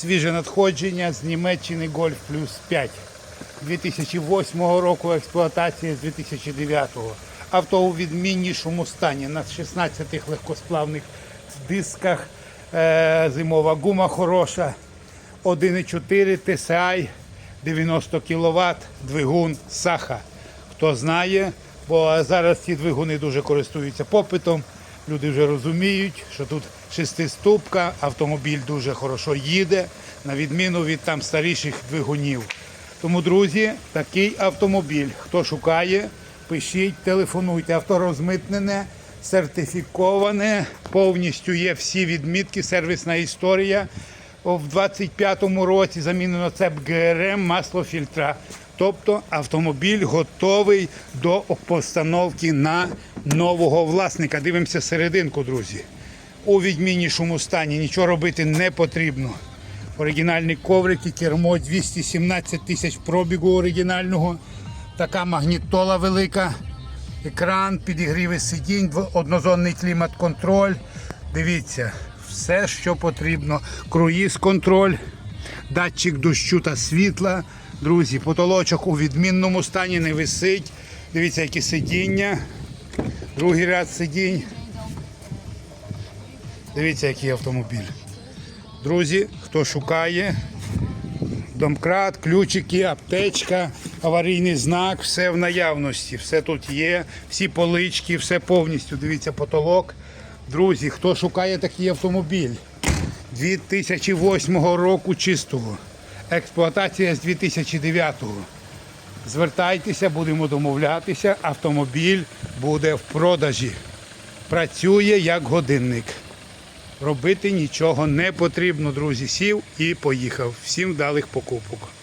свіже надходження з Німеччини Golf Plus 5. 2008 року експлуатація з 2009. Авто у відміннішому стані на 16 легкосплавних дисках. Е, зимова гума хороша. 1,4 TSI, 90 кВт, двигун Саха. Хто знає, бо зараз ці двигуни дуже користуються попитом. Люди вже розуміють, що тут шестиступка, автомобіль дуже хорошо їде, на відміну від там старіших двигунів. Тому, друзі, такий автомобіль. Хто шукає, пишіть, телефонуйте. Авто розмитнене, сертифіковане, повністю є всі відмітки, сервісна історія. В 25-му році замінено цеп ГРМ, масло фільтра. Тобто автомобіль готовий до постановки на нового власника. Дивимося серединку, друзі. У відміннішому стані нічого робити не потрібно. Оригінальні коврики, кермо 217 тисяч пробігу оригінального. Така магнітола велика. Екран, підігріви сидінь, однозонний клімат-контроль. Дивіться, все, що потрібно. Круїз контроль, датчик дощу та світла. Друзі, потолочок у відмінному стані не висить. Дивіться, які сидіння. Другий ряд сидінь. Дивіться, який автомобіль. Друзі, хто шукає, домкрат, ключики, аптечка, аварійний знак, все в наявності, все тут є, всі полички, все повністю. Дивіться, потолок. Друзі, хто шукає такий автомобіль 2008 року чистого, експлуатація з 2009-го. Звертайтеся, будемо домовлятися, автомобіль буде в продажі. Працює як годинник. Робити нічого не потрібно, друзі. Сів і поїхав. Всім вдалих покупок.